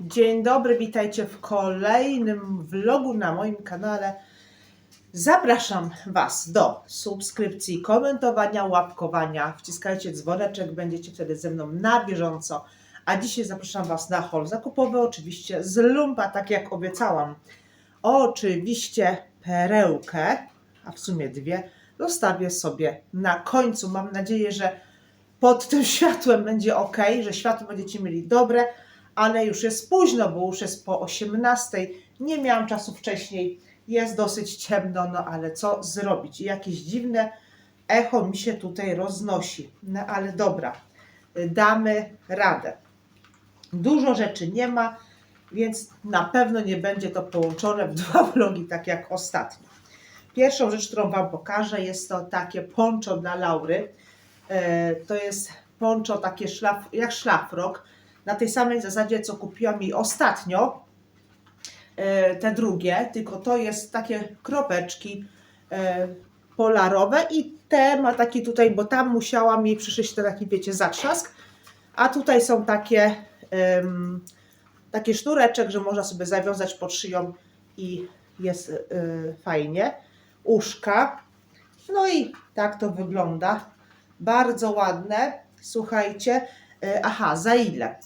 Dzień dobry, witajcie w kolejnym vlogu na moim kanale. Zapraszam Was do subskrypcji, komentowania, łapkowania. Wciskajcie dzwoneczek, będziecie wtedy ze mną na bieżąco. A dzisiaj zapraszam Was na haul zakupowy, oczywiście z lumpa, tak jak obiecałam. Oczywiście perełkę, a w sumie dwie, zostawię sobie na końcu. Mam nadzieję, że pod tym światłem będzie ok, że światło będziecie mieli dobre, ale już jest późno, bo już jest po 18. Nie miałam czasu wcześniej, jest dosyć ciemno, no ale co zrobić? Jakieś dziwne echo mi się tutaj roznosi. No ale dobra, damy radę. Dużo rzeczy nie ma, więc na pewno nie będzie to połączone w dwa vlogi, tak jak ostatnio. Pierwszą rzecz, którą Wam pokażę, jest to takie poncho dla Laury. E, To jest poncho takie szlaf, jak szlafrok, na tej samej zasadzie, co kupiłam mi ostatnio, e, te drugie, tylko to jest takie kropeczki e, polarowe i te ma taki tutaj, bo tam musiałam jej przyszyć ten taki, wiecie, zatrzask, a tutaj są takie taki sznureczek, że można sobie zawiązać pod szyją i jest e, fajnie. Uszka. No i tak to wygląda. Bardzo ładne. Słuchajcie. Aha, za ile? E,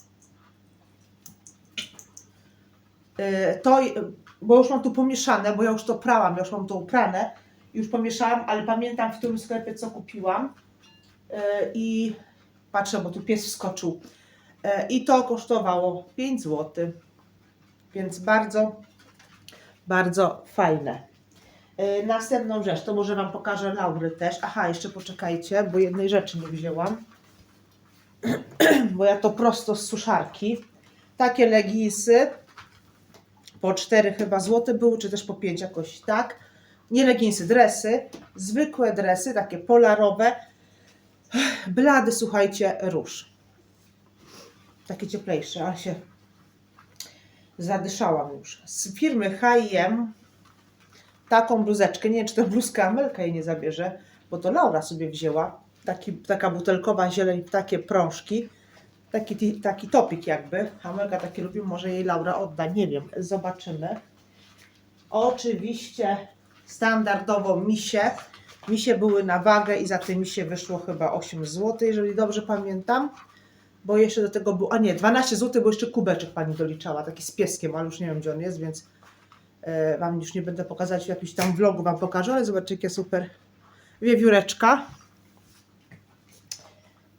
To, bo już mam tu pomieszane, bo ja już to prałam, ja już mam to uprane. Już pomieszałam, ale pamiętam w którym sklepie co kupiłam. E, I patrzę, bo tu pies wskoczył. E, I to kosztowało 5 zł. Więc bardzo, bardzo fajne. E, Następną rzecz, to może Wam pokażę Laury też. Aha, jeszcze poczekajcie, bo jednej rzeczy nie wzięłam. bo ja to prosto z suszarki. Takie leginsy. Po 4 chyba złote były, czy też po 5 jakoś tak. Nie leginsy, dresy. Zwykłe dresy, takie polarowe. Blady, słuchajcie, róż. Takie cieplejsze, ale się zadyszałam już. Z firmy H&M taką bluzeczkę. Nie wiem, czy tę bluzkę Amelka jej nie zabierze, bo to Laura sobie wzięła. Taki, taka butelkowa zieleń, takie prążki. Taki, taki topik jakby. Amelka taki lubi, może jej Laura odda, nie wiem, zobaczymy. Oczywiście standardowo misie. Misie były na wagę i za te misie wyszło chyba 8 zł, jeżeli dobrze pamiętam. Bo jeszcze do tego był, a nie, 12 zł, bo jeszcze kubeczek pani doliczała, taki z pieskiem, ale już nie wiem gdzie on jest, więc e, Wam już nie będę pokazać, w jakimś tam vlogu Wam pokażę, ale zobaczcie jakie super wiewióreczka.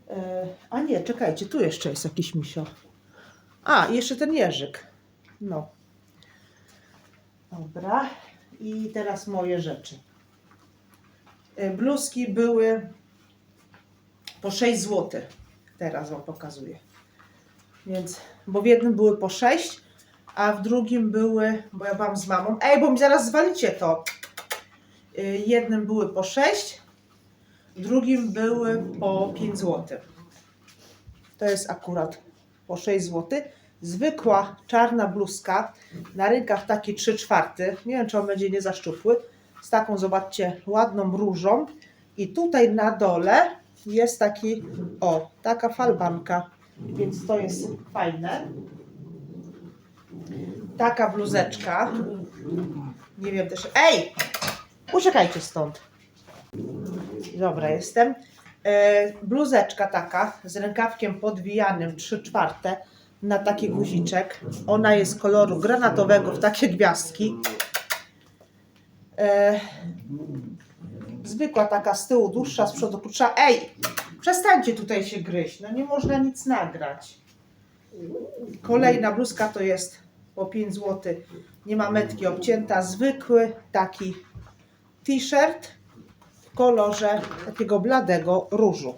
E, a nie, czekajcie, tu jeszcze jest jakiś misio. A, jeszcze ten jeżyk. No. Dobra. I teraz moje rzeczy. E, Bluzki były po 6 zł. Teraz Wam pokazuję. Więc, bo w jednym były po 6, a w drugim były, bo ja byłam z mamą. Ej, bo mi zaraz zwalicie to. Y, Jednym były po 6, w drugim były po 5 zł. To jest akurat po 6 zł. Zwykła czarna bluzka, na rękach taki 3 czwarty. Nie wiem, czy on będzie nie za szczupły. Z taką, zobaczcie, ładną różą. I tutaj na dole jest taki, o, taka falbanka. Więc to jest fajne. Taka bluzeczka. Nie wiem też. Ej! Uciekajcie stąd. Dobra, jestem. E, bluzeczka taka z rękawkiem podwijanym 3 czwarte na taki guziczek. Ona jest koloru granatowego w takie gwiazdki. E, zwykła taka z tyłu, dłuższa, z przodu krótsza. Ej! Przestańcie tutaj się gryźć. No nie można nic nagrać. Kolejna bluzka to jest po 5 zł. Nie ma metki obcięta. Zwykły taki t-shirt kolorze takiego bladego różu.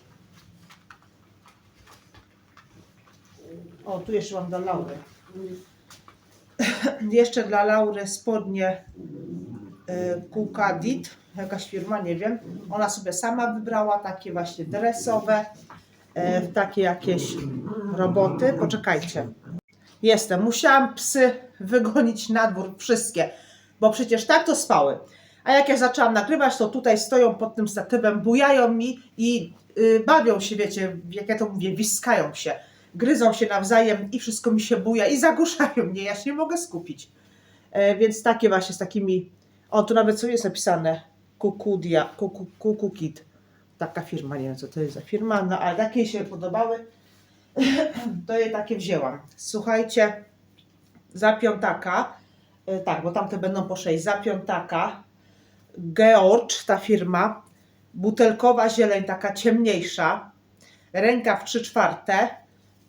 O, tu jeszcze mam dla Laury. jeszcze dla Laury spodnie y, Kukadit, jakaś firma, nie wiem. Ona sobie sama wybrała takie właśnie dresowe, w takie jakieś roboty. Poczekajcie. Jestem. Musiałam psy wygonić na dwór, wszystkie, bo przecież tak to spały. A jak ja zaczęłam nagrywać, to tutaj stoją pod tym statywem, bujają mi i y, bawią się, wiecie, jak ja to mówię, wiskają się. gryzą się nawzajem i wszystko mi się buja i zagłuszają mnie, ja się nie mogę skupić. E, więc takie właśnie z takimi, o tu nawet co jest napisane, Kukudia, Kuku, Kukukit, taka firma, nie wiem co to jest za firma, no ale takie się podobały, to je takie wzięłam. Słuchajcie, za piątaka, e, tak, bo tamte będą po 6, za piątaka, George, ta firma, butelkowa zieleń, taka ciemniejsza, rękaw 3 czwarte,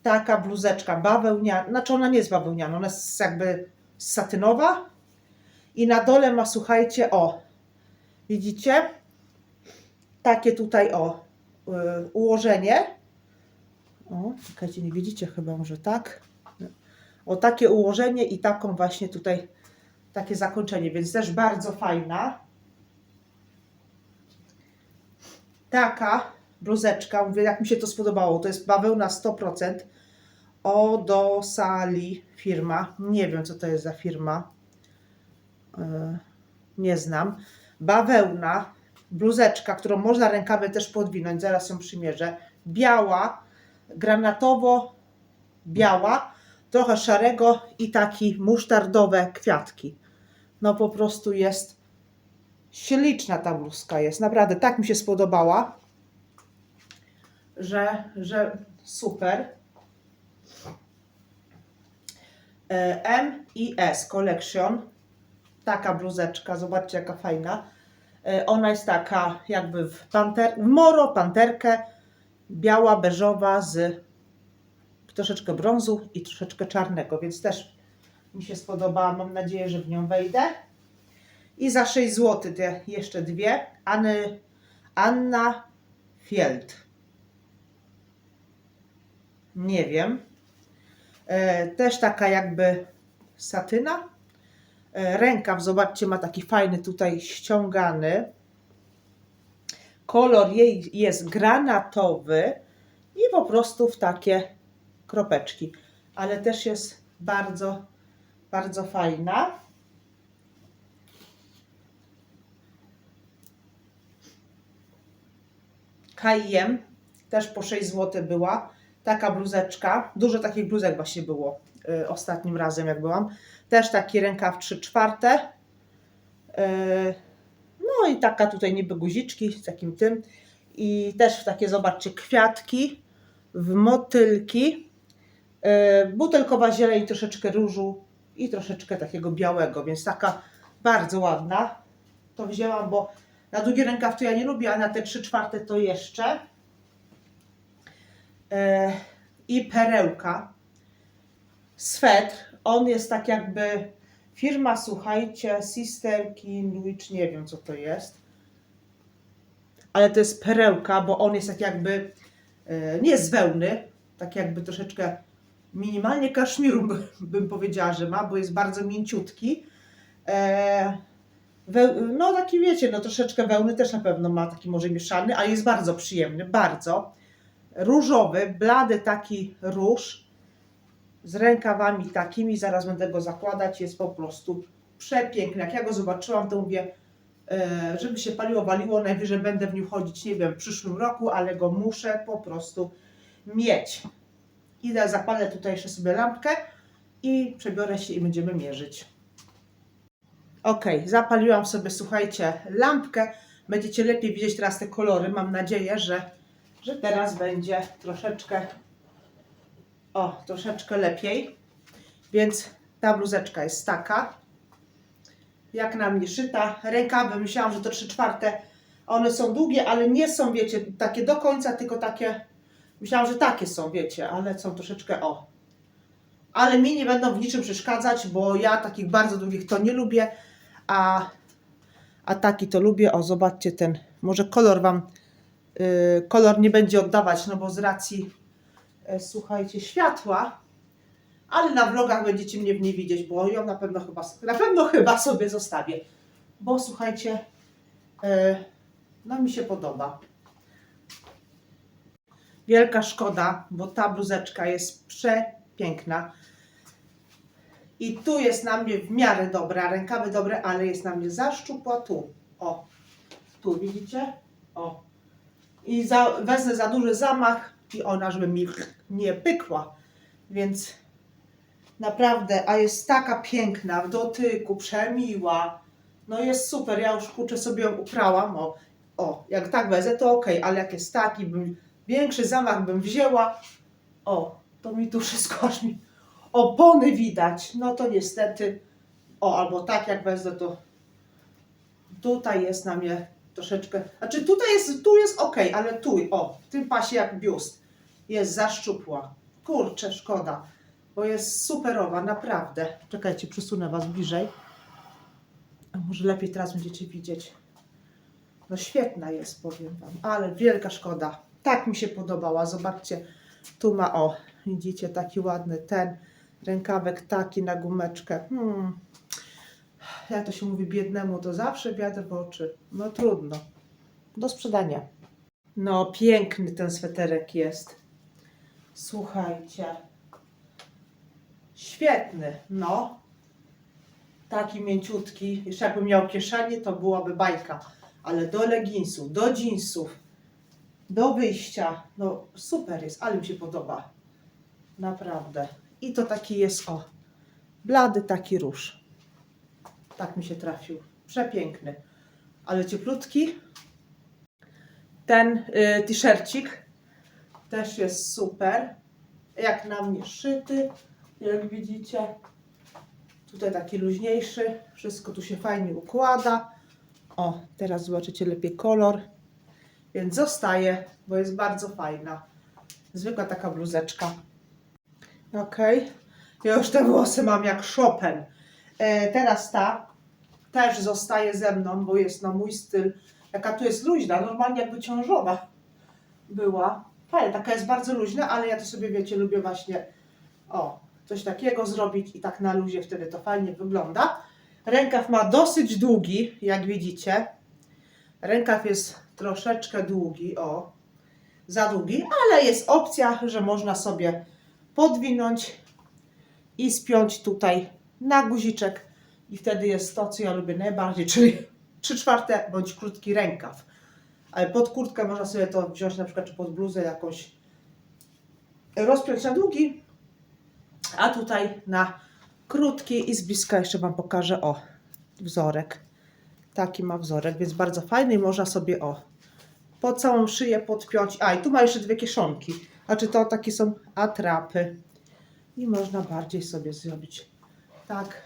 taka bluzeczka bawełniana, znaczy ona nie jest bawełniana, ona jest jakby satynowa i na dole ma, słuchajcie, o, widzicie, takie tutaj, o, y, ułożenie, o, czekajcie, nie widzicie chyba, może tak, o, takie ułożenie i taką właśnie tutaj, takie zakończenie, więc też bardzo fajna, taka bluzeczka, mówię, jak mi się to spodobało, to jest bawełna 100%, Odo Sali firma, nie wiem co to jest za firma, Yy, nie znam, bawełna, bluzeczka, którą można rękawy też podwinąć, zaraz ją przymierzę, biała, granatowo biała, trochę szarego i taki musztardowe kwiatki. No po prostu jest śliczna ta bluzka jest, naprawdę tak mi się spodobała, że, że super. E, M i S Collection. Taka bluzeczka, zobaczcie jaka fajna. E, Ona jest taka jakby w, panter, w moro, panterkę, biała, beżowa z troszeczkę brązu i troszeczkę czarnego, więc też mi się spodobała. Mam nadzieję, że w nią wejdę. I za 6 zł te jeszcze dwie. Anny, Anna Field. Nie wiem. E, też taka jakby satyna. E, rękaw, zobaczcie, ma taki fajny tutaj ściągany. Kolor jej jest granatowy i po prostu w takie kropeczki. Ale też jest bardzo, bardzo fajna. Kajem też po 6 zł była. Taka bluzeczka. Dużo takich bluzek właśnie było y, ostatnim razem, jak byłam. Też taki rękaw 3 czwarte. Y, no i taka tutaj niby guziczki z takim tym. I też w takie, zobaczcie, kwiatki w motylki. Y, butelkowa zieleń, troszeczkę różu i troszeczkę takiego białego, więc taka bardzo ładna. To wzięłam, bo na długi rękaw to ja nie lubię, a na te 3 czwarte to jeszcze. E, I perełka. Swetr. On jest tak jakby firma, słuchajcie, Sister Kinwich, nie wiem co to jest. Ale to jest perełka, bo on jest tak jakby e, nie z wełny, tak jakby troszeczkę minimalnie kaszmiru by- bym powiedziała, że ma, bo jest bardzo mięciutki. E, no taki wiecie, no troszeczkę wełny też na pewno ma taki może mieszany, ale jest bardzo przyjemny, bardzo. Różowy, blady taki róż z rękawami takimi, zaraz będę go zakładać, jest po prostu przepiękny. Jak ja go zobaczyłam, to mówię, e, żeby się paliło, waliło, najwyżej będę w nim chodzić, nie wiem, w przyszłym roku, ale go muszę po prostu mieć. Idę, zapalę tutaj jeszcze sobie lampkę i przebiorę się i będziemy mierzyć. Ok, zapaliłam sobie, słuchajcie, lampkę. Będziecie lepiej widzieć teraz te kolory. Mam nadzieję, że, że teraz będzie troszeczkę, o, troszeczkę lepiej. Więc ta bluzeczka jest taka, jak na mnie szyta. Rękawy, myślałam, że to 3 czwarte. One są długie, ale nie są, wiecie, takie do końca, tylko takie, myślałam, że takie są, wiecie, ale są troszeczkę, o. Ale mi nie będą w niczym przeszkadzać, bo ja takich bardzo długich to nie lubię a, a taki to lubię. O, zobaczcie ten, może kolor Wam, y, kolor nie będzie oddawać, no bo z racji, e, słuchajcie, światła, ale na vlogach będziecie mnie w niej widzieć, bo ją na pewno chyba, na pewno chyba sobie zostawię, bo słuchajcie, e, no mi się podoba. Wielka szkoda, bo ta bluzeczka jest przepiękna. I tu jest na mnie w miarę dobra, rękawy dobre, ale jest na mnie za szczupła tu. O, tu widzicie? O. I za, wezmę za duży zamach, i ona, żeby mi nie pykła. Więc naprawdę, a jest taka piękna w dotyku, przemiła. No jest super, ja już kurczę sobie ją uprałam. O, o jak tak wezę, to ok, ale jak jest taki, bym większy zamach bym wzięła. O, to mi tu wszystko aż mi opony widać. No to niestety, o, albo tak jak wezmę, to tutaj jest na mnie troszeczkę, znaczy tutaj jest, tu jest ok, ale tu, o, w tym pasie jak biust jest za szczupła. Kurczę, szkoda, bo jest superowa, naprawdę. Czekajcie, przesunę Was bliżej. A może lepiej teraz będziecie widzieć. No świetna jest, powiem Wam, ale wielka szkoda. Tak mi się podobała, zobaczcie, tu ma, o, widzicie, taki ładny ten rękawek taki na gumeczkę. Hmm. To się mówi biednemu, to zawsze wiatr w oczy. No trudno. Do sprzedania. No piękny ten sweterek jest. Słuchajcie. Świetny, no. Taki mięciutki. Jeszcze jakbym miał kieszenie, to byłaby bajka. Ale do leginsów, do jeansów, do wyjścia. No super jest, ale mi się podoba. Naprawdę. I to taki jest, o, blady taki róż. Tak mi się trafił. Przepiękny. Ale cieplutki. Ten y, t-shircik też jest super. Jak na mnie szyty, jak widzicie. Tutaj taki luźniejszy. Wszystko tu się fajnie układa. O, teraz zobaczycie lepiej kolor. Więc zostaje, bo jest bardzo fajna. Zwykła taka bluzeczka. Okej. Ja już te włosy mam jak Chopin. E, teraz ta też zostaje ze mną, bo jest na mój styl. Jaka tu jest luźna, normalnie jakby ciążowa była. Fajna, taka jest bardzo luźna, ale ja to sobie, wiecie, lubię właśnie o, coś takiego zrobić i tak na luzie wtedy to fajnie wygląda. Rękaw ma dosyć długi, jak widzicie. Rękaw jest troszeczkę długi, o, za długi, ale jest opcja, że można sobie podwinąć i spiąć tutaj na guziczek i wtedy jest to, co ja lubię najbardziej, czyli 3 czwarte bądź krótki rękaw. Ale pod kurtkę można sobie to wziąć na przykład, czy pod bluzę jakąś rozpiąć na długi, a tutaj na krótki i z bliska jeszcze Wam pokażę, o, wzorek. Taki ma wzorek, więc bardzo fajny i można sobie, o, po całą szyję podpiąć. A, i tu ma jeszcze dwie kieszonki. A czy to takie są atrapy. I można bardziej sobie zrobić tak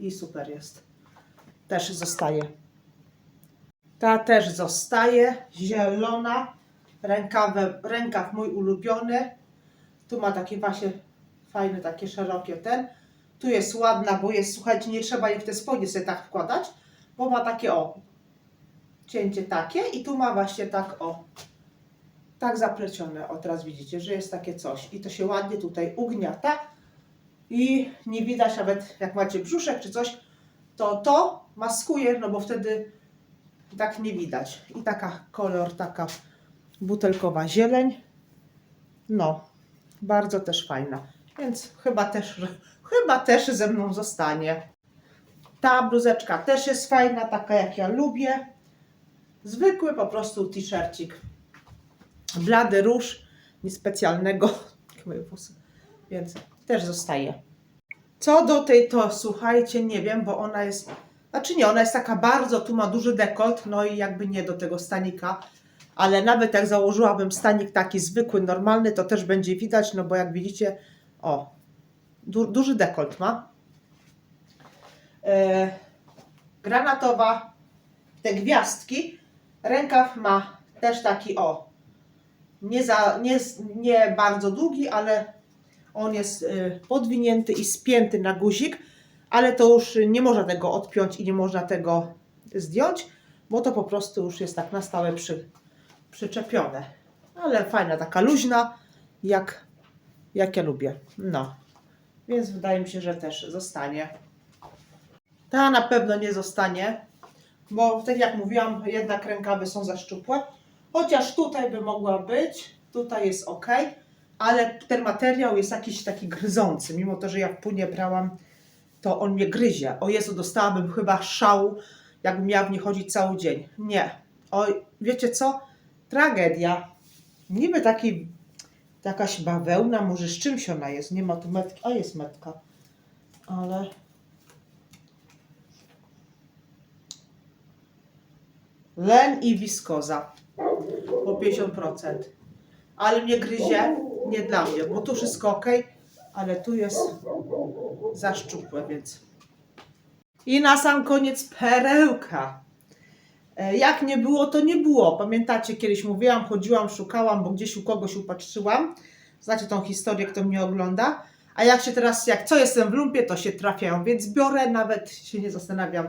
i super jest. Też zostaje. Ta też zostaje, zielona, rękawe, rękaw mój ulubiony. Tu ma takie właśnie fajne, takie szerokie ten. Tu jest ładna, bo jest, słuchajcie, nie trzeba jej w te spodnie sobie tak wkładać, bo ma takie o, cięcie takie i tu ma właśnie tak o, tak zaplecione. O, teraz widzicie, że jest takie coś i to się ładnie tutaj ugniata i nie widać nawet jak macie brzuszek czy coś, to to maskuje, no bo wtedy tak nie widać. I taka kolor, taka butelkowa zieleń. No, bardzo też fajna. Więc chyba też, chyba też ze mną zostanie. Ta bluzeczka też jest fajna, taka jak ja lubię. Zwykły po prostu t-shircik. Blady róż, nic specjalnego. Więc też zostaje. Co do tej, to słuchajcie, nie wiem, bo ona jest, znaczy nie, ona jest taka bardzo, tu ma duży dekolt, no i jakby nie do tego stanika, ale nawet jak założyłabym stanik taki zwykły, normalny, to też będzie widać, no bo jak widzicie, o, du, duży dekolt ma. E, granatowa, te gwiazdki, rękaw ma też taki, o, nie, za, nie, nie bardzo długi, ale on jest y, podwinięty i spięty na guzik, ale to już nie można tego odpiąć i nie można tego zdjąć, bo to po prostu już jest tak na stałe przy, przyczepione. Ale fajna, taka luźna, jak, jak ja lubię. No, więc wydaje mi się, że też zostanie. Ta na pewno nie zostanie, bo tak jak mówiłam, jednak rękawy są za szczupłe. Chociaż tutaj by mogła być, tutaj jest ok, ale ten materiał jest jakiś taki gryzący. Mimo to, że ja w płynie brałam, to on mnie gryzie. O Jezu, dostałabym chyba szału, jakbym miała w nie chodzić cały dzień. Nie. Oj, wiecie co? Tragedia. Niby taki Jakaś bawełna, może z czymś ona jest. Nie ma tu metki. A jest metka. Ale. Len i wiskoza. Po 50%. Ale mnie gryzie. Nie dla mnie, bo tu wszystko ok, ale tu jest za szczupłe, więc. I na sam koniec perełka. E, Jak nie było, to nie było. Pamiętacie, kiedyś mówiłam, chodziłam, szukałam, bo gdzieś u kogoś upatrzyłam. Znacie tą historię, kto mnie ogląda. A jak się teraz, jak co jestem w lumpie, to się trafiają, więc biorę, nawet się nie zastanawiam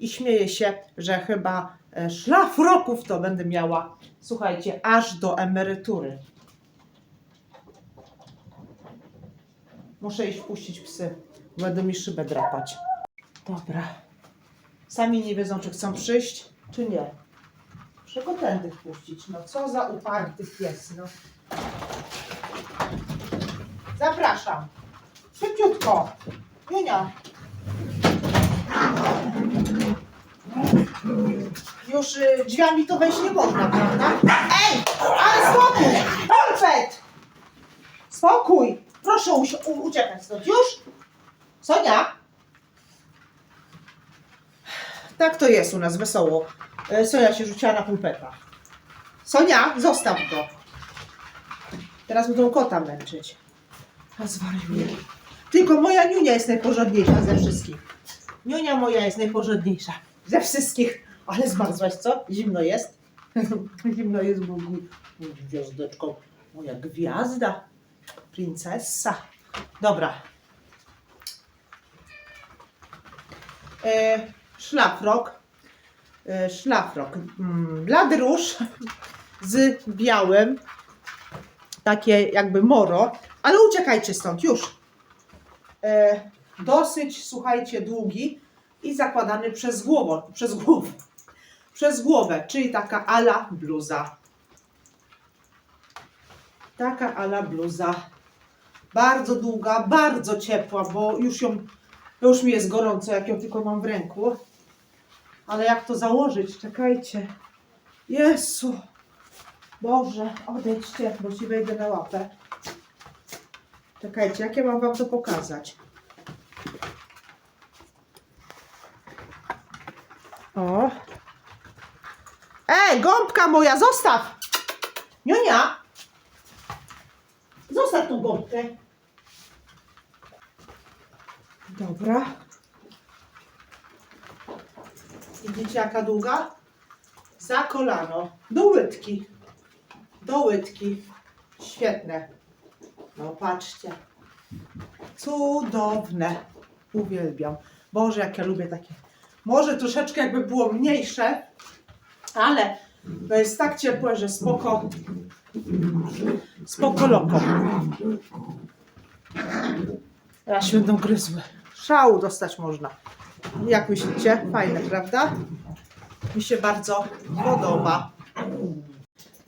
i śmieję się, że chyba szlafroków to będę miała, słuchajcie, aż do emerytury. Muszę iść wpuścić psy, będą mi szybę drapać. Dobra. Sami nie wiedzą, czy chcą przyjść, czy nie. Muszę go tędy wpuścić. No co za uparty pies, no. Zapraszam. Szybciutko. Junia. Już y, drzwiami to wejść nie można, prawda? Ej! Ale spokój! Perfekt! Spokój! Proszę usi- u- uciekać stąd. Już? Sonia? Tak to jest u nas, wesoło. E, Sonia się rzuciła na pulpeta. Sonia, zostaw go. Teraz będą kota męczyć. A zwariuję. Tylko moja niunia jest najporządniejsza ze wszystkich. Niunia moja jest najporządniejsza ze wszystkich. Ale zmarzłaś, co? Zimno jest? Zimno jest, bo gwiazdeczką. Moja gwiazda. Princesa. Dobra. E, szlafrok. E, szlafrok. Mm, blady róż z białym. Takie jakby moro. Ale uciekajcie stąd, już. E, dosyć, słuchajcie, długi i zakładany przez głowę, przez głowę, przez głowę, czyli taka ala bluza. Taka ala bluza. Bardzo długa, bardzo ciepła, bo już ją, już mi jest gorąco, jak ją tylko mam w ręku. Ale jak to założyć? Czekajcie. Jezu. Boże, odejdźcie, bo ci wejdę na łapę. Czekajcie, jak ja mam wam to pokazać? O. Ej, gąbka moja, zostaw! Nionia! Zostaw tą gąbkę. Dobra. Widzicie jaka długa? Za kolano. Do łydki. Do łydki. Świetne. No patrzcie. Cudowne. Uwielbiam. Boże, jak ja lubię takie. Może troszeczkę jakby było mniejsze, ale to jest tak ciepłe, że spoko. Spoko loko. Teraz się będą gryzły. Szału dostać można. Jak myślicie? Fajne, prawda? Mi się bardzo podoba.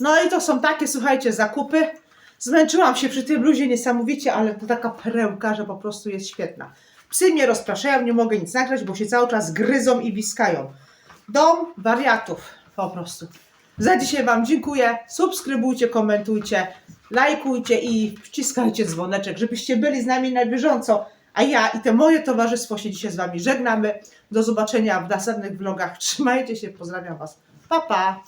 No i to są takie, słuchajcie, zakupy. Zmęczyłam się przy tym bluzie niesamowicie, ale to taka perełka, że po prostu jest świetna. Psy mnie rozpraszają, nie mogę nic nagrać, bo się cały czas gryzą i wiskają. Dom wariatów, po prostu. Za dzisiaj Wam dziękuję. Subskrybujcie, komentujcie, lajkujcie i wciskajcie dzwoneczek, żebyście byli z nami na bieżąco. A ja i te moje towarzystwo się dzisiaj z Wami żegnamy. Do zobaczenia w następnych vlogach. Trzymajcie się, pozdrawiam Was. Pa, pa!